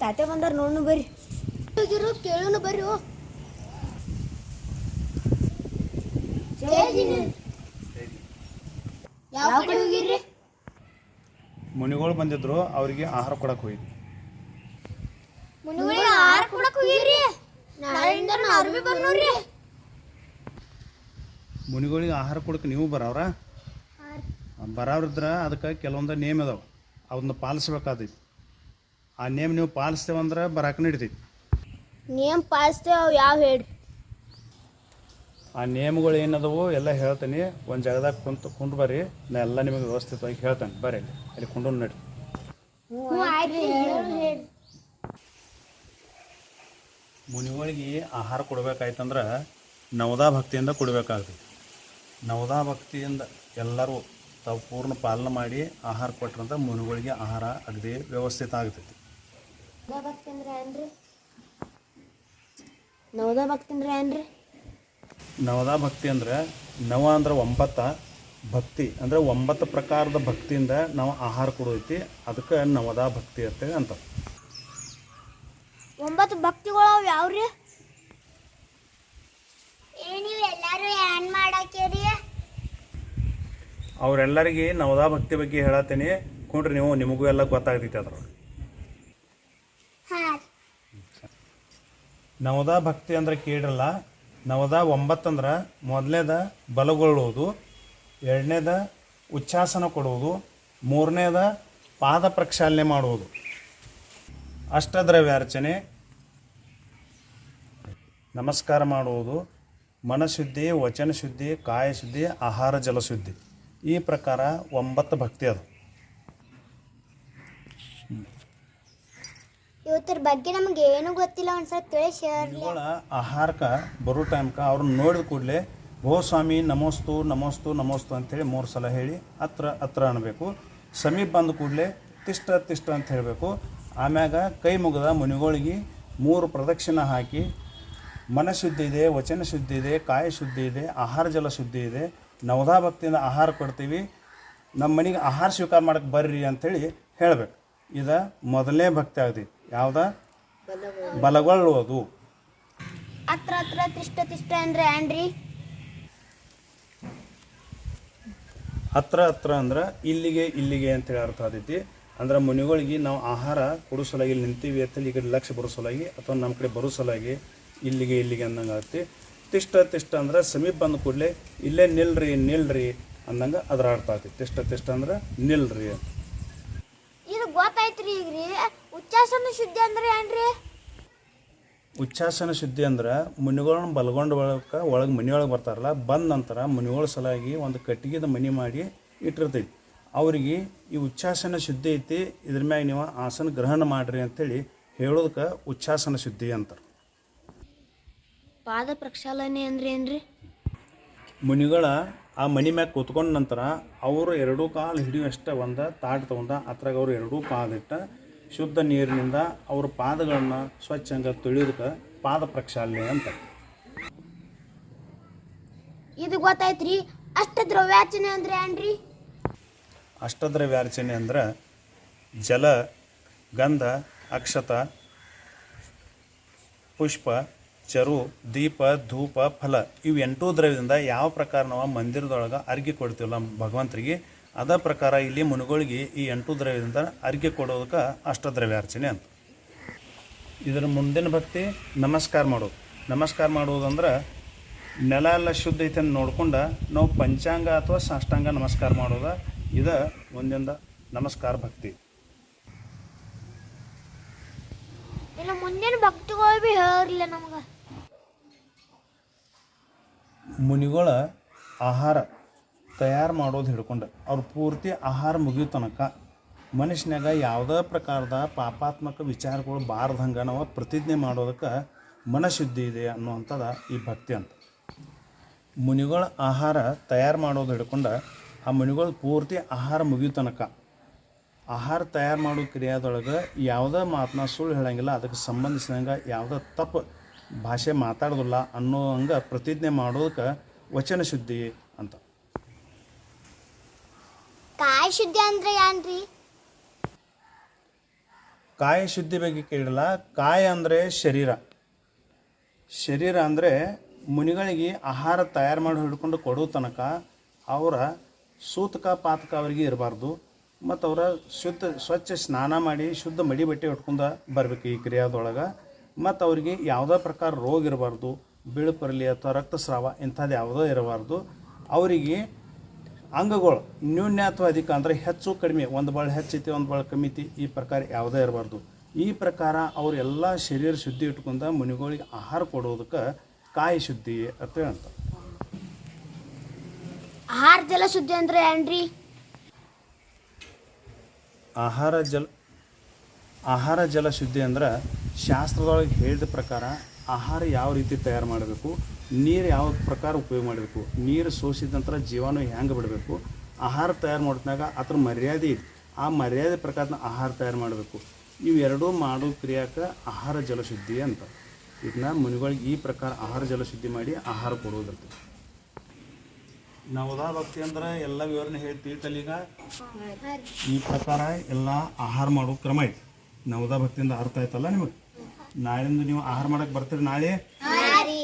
ತಾತೆ ಬಂದಾರ ನೋಡ್ನು ಬರ್ರಿ. ಹೋಗಿರು ಕೇಳೋನು ಬರ್ರಿ. ಓ ಯಾವ ಕಡೆ ಹೋಗಿರ್ರಿ? ಮುನಿಗಳು ಬಂದಿದ್ರು ಅವರಿಗೆ ಆಹಾರ ಕೊಡಕ್ಕೆ ಹೋಗಿದ್ವಿ. ಮುನಿಗಳಿಗೆ ಆಹಾರ ಕೊಡಕ್ ಹೋಗಿರಿ ನಾಳೆಯಿಂದ ಮುನಿಗಳಿಗೆ ಆಹಾರ ಕೊಡಕ್ಕೆ ನೀವು ಬರವ್ರ? ಬರವ್ರಿದ್ರ ಅದಕ್ಕೆ ಕೆಲವೊಂದು ನೇಮ್ ಅದಾವ. ಅವ್ನ ಪಾಲಿಸ್ಬೇಕಾದೈತಿ. ಆ ನೇಮ್ ನೀವು ಪಾಲಿಸ್ತೇವಂದ್ರೆ ಬರಾಕ ನಡಿತೈತಿ. ನೇಮ್ ಪಾಲಿಸ್ತೇವೆ ಅವು ಯಾವ ಹೇಳಿ. ಆ ನೇಮ್ಗಳು ಏನದವು ಎಲ್ಲ ಹೇಳ್ತೀನಿ. ಒಂದು ಜಾಗದಾಗ ಕುಂತು ಕುಂಡು ಬರ್ರಿ. ನಾ ಎಲ್ಲ ನಿಮಗೆ ವ್ಯವಸ್ಥಿತವಾಗಿ ಹೇಳ್ತೇನೆ. ಬರ್ರಿ ಅಲ್ಲಿ. ಅಲ್ಲಿ ಕುಂಡು ನಡಿ ಮುನಿಗಳಿಗೆ ಆಹಾರ ಕೊಡ್ಬೇಕಾಯ್ತಂದ್ರೆ ನವದಾ ಭಕ್ತಿಯಿಂದ ಕೊಡಬೇಕಾಗ್ತೈತಿ. ನವದಾ ಭಕ್ತಿಯಿಂದ ಎಲ್ಲರೂ ತಾವು ಪೂರ್ಣ ಪಾಲನೆ ಮಾಡಿ ಆಹಾರ ಕೊಟ್ಟರಂತ ಮುನಿಗಳಿಗೆ ಆಹಾರ ಅಗದಿ ವ್ಯವಸ್ಥಿತ ಆಗ್ತೈತಿ. ಭಕ್ತಿ ಅಂದ್ರೆ ಏನ್ರಿ? ನವದ ಭಕ್ತಿ ಅಂದ್ರೆ ಏನ್ರಿ? ನವದಾ ಭಕ್ತಿ ಅಂದ್ರೆ ನವ ಅಂದ್ರೆ ಒಂಬತ್ತ ಭಕ್ತಿ ಅಂದ್ರೆ ಒಂಬತ್ತು ಪ್ರಕಾರದ ಭಕ್ತಿಯಿಂದ ನಾವು ಆಹಾರ ಕೊಡೋತಿ ಅದಕ್ಕೆ ನವದಾ ಭಕ್ತಿ ಅಂತೇಳಿ ಅಂತ ಒಂಬತ್ತು ಭಕ್ತಿಗಳು ಅವು ಯಾವ್ರಿ? ನೀವು ಎಲ್ಲಾರು ಏನ್ ಮಾಡಾಕೇರಿ ಅವರೆಲ್ಲರಿಗೆ ನವದಾ ಭಕ್ತಿ ಬಗ್ಗೆ ಹೇಳತ್ತೀನಿ. ಕುಂಡ್ರಿ ನೀವು ನಿಮಗೂ ಎಲ್ಲ ಗೊತ್ತಾಗ್ತೈತಿ ಅದ್ರ ನವದಾ ಭಕ್ತಿ ಅಂದ್ರೆ ಕೇಳಿರಲ್ಲ. ನವದ ಒಂಬತ್ತಂದ್ರೆ ಮೊದಲನೇದ ಬಲಗೊಳ್ಳುವುದು, ಎರಡನೇದ ಉಚ್ಛಾಸನ ಕೊಡುವುದು, ಮೂರನೇದ ಪಾದ ಪ್ರಕ್ಷಾಲನೆ ಮಾಡುವುದು. ಅಷ್ಟದ್ರವ್ಯಾರ್ಚನೆ, ನಮಸ್ಕಾರ ಮಾಡುವುದು, ಮನಶುದ್ಧಿ ವಚನ ಶುದ್ಧಿ ಕಾಯ ಶುದ್ಧಿ ಆಹಾರ ಜಲಶುದ್ಧಿ. ಈ ಪ್ರಕಾರ ಒಂಬತ್ತು ಭಕ್ತಿ ಅದು. ಇವತ್ತರ ಬಗ್ಗೆ ನಮ್ಗೆ ಏನು ಗೊತ್ತಿಲ್ಲ, ಒಂದ್ಸಲ ತಿಳಿಸಿ ಹೇಳ್ರಿ ಇವುಗಳ ಬರೋ ಟೈಮ್ಕ ಅವ್ರನ್ನ ನೋಡಿದ ಕೂಡಲೇ ಭೋ ಸ್ವಾಮಿ, ನಮೋಸ್ತು ನಮೋಸ್ತು ನಮೋಸ್ತು ಅಂತೇಳಿ ಮೂರು ಸಲ ಹೇಳಿ, ಹತ್ರ ಹತ್ರ ಅನ್ಬೇಕು. ಸಮೀಪ ಬಂದ ಕೂಡಲೇ, ತಿಷ್ಟ ತಿಷ್ಟ ಅಂತ ಹೇಳಬೇಕು. ಆಮ್ಯಾಗ ಕೈ ಮುಗಿದ ಮುನಿಗಳಿಗೆ ಮೂರು ಪ್ರದಕ್ಷಿಣೆ ಹಾಕಿ ಮನಶುದ್ಧಿ ಇದೆ, ವಚನ ಶುದ್ಧಿ ಇದೆ, ಕಾಯ ಶುದ್ಧಿ ಇದೆ, ಆಹಾರ ಜಲ ಶುದ್ಧಿ ಇದೆ, ನವದಾ ಭಕ್ತಿಯಿಂದ ಆಹಾರ ಕೊಡ್ತೀವಿ ನಮ್ಮ ಮನೆಗೆ ಆಹಾರ ಸ್ವೀಕಾರ ಮಾಡಕ್ಕೆ ಬರ್ರಿ ಅಂಥೇಳಿ ಹೇಳಬೇಕು. ಇದು ಮೊದಲನೇ ಭಕ್ತಿ ಆಗ್ತೈತಿ ಯಾವ್ದ? ಬಲಗೊಳ್ಳುವುದು. ಹತ್ರ ಹತ್ರ ತಿಷ್ಟ ತಿಷ್ಟ ಅಂದ್ರೆ ಏನ್ರಿ? ಹತ್ರ ಹತ್ರ ಅಂದ್ರೆ ಇಲ್ಲಿಗೆ ಇಲ್ಲಿಗೆ ಅಂತೇಳಿ ಅರ್ಥ ಆದೈತಿ ಅಂದ್ರೆ ಮುನಿಗಳಿಗೆ ನಾವು ಆಹಾರ ಕೊಡೋ ಸಲುವಾಗಿ ಇಲ್ಲಿ ನಿಂತೀವಿ ಅಂತೇಳಿ ಈ ಕಡೆ ಲಕ್ಷ್ಯ ಬರೋ ಸಲುವಾಗಿ ಅಥವಾ ನಮ್ಮ ಕಡೆ ಬರೋ ಸಲುವಾಗಿ ಇಲ್ಲಿಗೆ ಇಲ್ಲಿಗೆ ಅನ್ನಂಗೆ ಆಗುತ್ತೆ ತಿಷ್ಟ ತಿಷ್ಟ ಅಂದ್ರೆ ಸಮೀಪ ಬಂದ ಕೂಡಲೇ ಇಲ್ಲೇ ನಿಲ್ರಿ ನಿಲ್ರಿ ಅನ್ನಂಗೆ ಅದ್ರ ಅರ್ಥ ಆಗ್ತೈತಿ ತಿಷ್ಟ ತಿಷ್ಟ ಅಂದ್ರೆ ನಿಲ್ರಿ ಅಂತ. ಇದು ಈಗ ರೀ ಉಚ್ಚಾಸನ ಶುದ್ಧಿ ಅಂದ್ರೆ ಏನ್ರಿ? ಉಚ್ಛಾಸನ ಶುದ್ಧಿ ಅಂದ್ರೆ ಮುನಿಗಳನ್ನ ಬಲಗೊಂಡ ಒಳಕ ಒಳಗೆ ಮನಿಯೊಳಗೆ ಬರ್ತಾರಲ್ಲ ಬಂದ ನಂತರ ಮುನಿಗಳ ಸಲಾಗಿ ಒಂದು ಕಟ್ಟಿಗೆದ ಮನಿ ಮಾಡಿ ಇಟ್ಟಿರ್ತೈತಿ ಅವರಿಗೆ ಈ ಉಚ್ಛಾಸನ ಶುದ್ಧಿ ಐತಿ ಇದ್ರ ಮ್ಯಾಗ ನೀವು ಆಸನ ಗ್ರಹಣ ಮಾಡ್ರಿ ಅಂತೇಳಿ ಹೇಳೋದಕ್ಕೆ ಉಚ್ಛಾಸನ ಶುದ್ಧಿ ಅಂತಾರೆ. ಪಾದ ಪ್ರಕ್ಷಾಲನೆ ಅಂದ್ರೆ ಏನ್ರಿ? ಮುನಿಗಳ ಆ ಮನೆ ಮ್ಯಾಗ ಕೂತ್ಕೊಂಡ ನಂತರ ಅವರು ಎರಡೂ ಕಾಲು ಹಿಡಿಯುವಷ್ಟ ಒಂದು ತಾಟ್ ತೊಗೊಂಡ ಅದ್ರಾಗ ಅವರು ಎರಡೂ ಪಾದಿಟ್ಟ ಶುದ್ಧ ನೀರಿನಿಂದ ಅವ್ರ ಪಾದಗಳನ್ನು ಸ್ವಚ್ಛಂಗ ತೊಳಿಯೋದಕ್ಕೆ ಪಾದ ಪ್ರಕ್ಷಾಲನೆ ಅಂತ. ಇದು ಗೊತ್ತಾಯ್ತ್ರಿ ಅಷ್ಟ ದ್ರವ್ಯಾರ್ಚನೆ ಅಂದ್ರೆ ಏನ್ರಿ? ಅಷ್ಟದ್ರವ್ಯಾರ್ಚನೆ ಅಂದ್ರೆ ಜಲ ಗಂಧ ಅಕ್ಷತ ಪುಷ್ಪ ಚರು, ದೀಪ, ಧೂಪ, ಫಲ ಇವು ಎಂಟು ದ್ರವ್ಯದಿಂದ ಯಾವ ಪ್ರಕಾರ ನಾವು ಮಂದಿರದೊಳಗೆ ಅರ್ಘ್ಯ ಕೊಡ್ತೀವಲ್ಲ ಭಗವಂತರಿಗೆ, ಅದ ಪ್ರಕಾರ ಇಲ್ಲಿ ಮುನುಗಳಿಗೆ ಈ ಎಂಟು ದ್ರವ್ಯದಿಂದ ಅರ್ಘ್ಯ ಕೊಡೋದಕ್ಕೆ ಅಷ್ಟದ್ರವ್ಯಾರ್ಚನೆ ಅಂತ. ಇದರ ಮುಂದಿನ ಭಕ್ತಿ ನಮಸ್ಕಾರ ಮಾಡೋದು. ನಮಸ್ಕಾರ ಮಾಡೋದಂದ್ರೆ ನೆಲ ಎಲ್ಲ ಶುದ್ಧ ಐತೆ ಅಂತ ನೋಡ್ಕೊಂಡು ನಾವು ಪಂಚಾಂಗ ಅಥವಾ ಸಾಷ್ಟಾಂಗ ನಮಸ್ಕಾರ ಮಾಡೋದ. ಇದು ಮುಂದಿಂದ ನಮಸ್ಕಾರ ಭಕ್ತಿ. ಇಲ್ಲ ಮುಂದಿನ ಭಕ್ತಿಗಳು ಭೀ ನಮ್ಗ. ಮುನಿಗಳ ಆಹಾರ ತಯಾರು ಮಾಡೋದು ಹಿಡ್ಕೊಂಡು ಅವ್ರು ಪೂರ್ತಿ ಆಹಾರ ಮುಗಿಯೋ ತನಕ ಮನುಷ್ಯನಾಗ ಯಾವುದೇ ಪ್ರಕಾರದ ಪಾಪಾತ್ಮಕ ವಿಚಾರಗಳು ಬಾರ್ದಂಗೆ ನಾವು ಪ್ರತಿಜ್ಞೆ ಮಾಡೋದಕ್ಕೆ ಮನಶುದ್ಧಿ ಇದೆ ಅನ್ನುವಂಥದ ಈ ಭಕ್ತಿ ಅಂತ. ಮುನಿಗಳ ಆಹಾರ ತಯಾರು ಮಾಡೋದು ಹಿಡ್ಕೊಂಡು ಆ ಮುನಿಗಳು ಪೂರ್ತಿ ಆಹಾರ ಮುಗಿಯೋ ತನಕ ಆಹಾರ ತಯಾರು ಮಾಡೋ ಕ್ರಿಯಾದೊಳಗೆ ಯಾವುದೇ ಮಾತನ್ನ ಸುಳ್ಳು ಹೇಳಂಗಿಲ್ಲ, ಅದಕ್ಕೆ ಸಂಬಂಧಿಸಿದಂಗೆ ಯಾವುದೇ ತಪ್ಪು ಭಾಷೆ ಮಾತಾಡೋದಿಲ್ಲ ಅನ್ನೋ ಹಂಗೆ ಪ್ರತಿಜ್ಞೆ ಮಾಡೋದಕ್ಕೆ ವಚನ ಶುದ್ಧಿ ಅಂತ. ಕಾಯ ಶುದ್ಧಿ ಅಂದ್ರೆ ಏನ್ರಿ? ಕಾಯ ಶುದ್ಧಿ ಬಗ್ಗೆ ಕೇಳಲ್ಲ. ಕಾಯ ಅಂದರೆ ಶರೀರ. ಶರೀರ ಅಂದರೆ ಮುನಿಗಳಿಗೆ ಆಹಾರ ತಯಾರು ಮಾಡಿ ಹಿಡ್ಕೊಂಡು ಕೊಡೋ ತನಕ ಅವರ ಸೂತಕ ಪಾತಕ ಅವರಿಗೆ ಇರಬಾರ್ದು. ಮತ್ತು ಅವರ ಶುದ್ಧ ಸ್ವಚ್ಛ ಸ್ನಾನ ಮಾಡಿ ಶುದ್ಧ ಮಡಿ ಬಟ್ಟೆ ಉಟ್ಕೊಂಡು ಬರಬೇಕು ಈ ಕ್ರಿಯಾದೊಳಗೆ. ಮತ್ತು ಅವರಿಗೆ ಯಾವುದೇ ಪ್ರಕಾರ ರೋಗ ಇರಬಾರ್ದು ಬೀಳುಪರಲಿ ಅಥವಾ ರಕ್ತಸ್ರಾವ ಇಂಥದ್ದು ಯಾವುದೋ ಇರಬಾರ್ದು ಅವರಿಗೆ ಅಂಗಗಳು ನ್ಯೂನ್ಯ ಅಥವಾ ಅಧಿಕ ಅಂದರೆ ಹೆಚ್ಚು ಕಡಿಮೆ ಒಂದು ಬಾಳು ಹೆಚ್ಚೈತಿ ಒಂದು ಬಾಳು ಕಮ್ಮಿ ಐತಿ ಈ ಪ್ರಕಾರ ಯಾವುದೇ ಇರಬಾರ್ದು. ಈ ಪ್ರಕಾರ ಅವರೆಲ್ಲ ಶರೀರ ಶುದ್ಧಿ ಇಟ್ಕೊಂಡ ಮುನಿಗಳಿಗೆ ಆಹಾರ ಕೊಡೋದಕ್ಕೆ ಕಾಯಿ ಶುದ್ಧಿ ಅಂತ ಹೇಳಂತ ಆಹಾರ ಜಲ ಶುದ್ಧಿ ಅಂದ್ರೆ ಏನ್ರಿ? ಆಹಾರ ಜಲ ಆಹಾರ ಜಲ ಶುದ್ಧಿ ಅಂದ್ರೆ ಶಾಸ್ತ್ರದೊಳಗೆ ಹೇಳಿದ ಪ್ರಕಾರ ಆಹಾರ ಯಾವ ರೀತಿ ತಯಾರು ಮಾಡಬೇಕು, ನೀರು ಯಾವ ಪ್ರಕಾರ ಉಪಯೋಗ ಮಾಡಬೇಕು, ನೀರು ಸೋಸಿದ ನಂತರ ಜೀವಾಣು ಹೆಂಗೆ ಬಿಡಬೇಕು, ಆಹಾರ ತಯಾರು ಮಾಡಿದಾಗ ಅದ್ರ ಮರ್ಯಾದೆ ಇದೆ. ಆ ಮರ್ಯಾದೆ ಪ್ರಕಾರನ ಆಹಾರ ತಯಾರು ಮಾಡಬೇಕು. ಇವೆರಡೂ ಮಾಡೋ ಕ್ರಿಯಾಕ್ಕೆ ಆಹಾರ ಜಲಶುದ್ಧಿ ಅಂತ. ಇದನ್ನ ಮುನಿಗಳಿಗೆ ಈ ಪ್ರಕಾರ ಆಹಾರ ಜಲಶುದ್ಧಿ ಮಾಡಿ ಆಹಾರ ಕೊಡೋದಿರ್ತದೆ ನವದಾ ಭಕ್ತಿ ಅಂದ್ರೆ ಎಲ್ಲ ವಿವರಣೆ ಹೇಳ್ತೀವಿ ಈ ಪ್ರಕಾರ ಎಲ್ಲ ಆಹಾರ ಮಾಡೋ ಕ್ರಮ ಐತಿ. ನವದಾ ಭಕ್ತಿಯಿಂದ ಅರ್ಥ ಆಯ್ತಲ್ಲ ನಿಮಗೆ? ನಾಳಿಂದ ನೀವು ಆಹಾರ ಮಾಡಕ್ ಬರ್ತೀರಿ ನಾಳೆ? ನಾಳೆ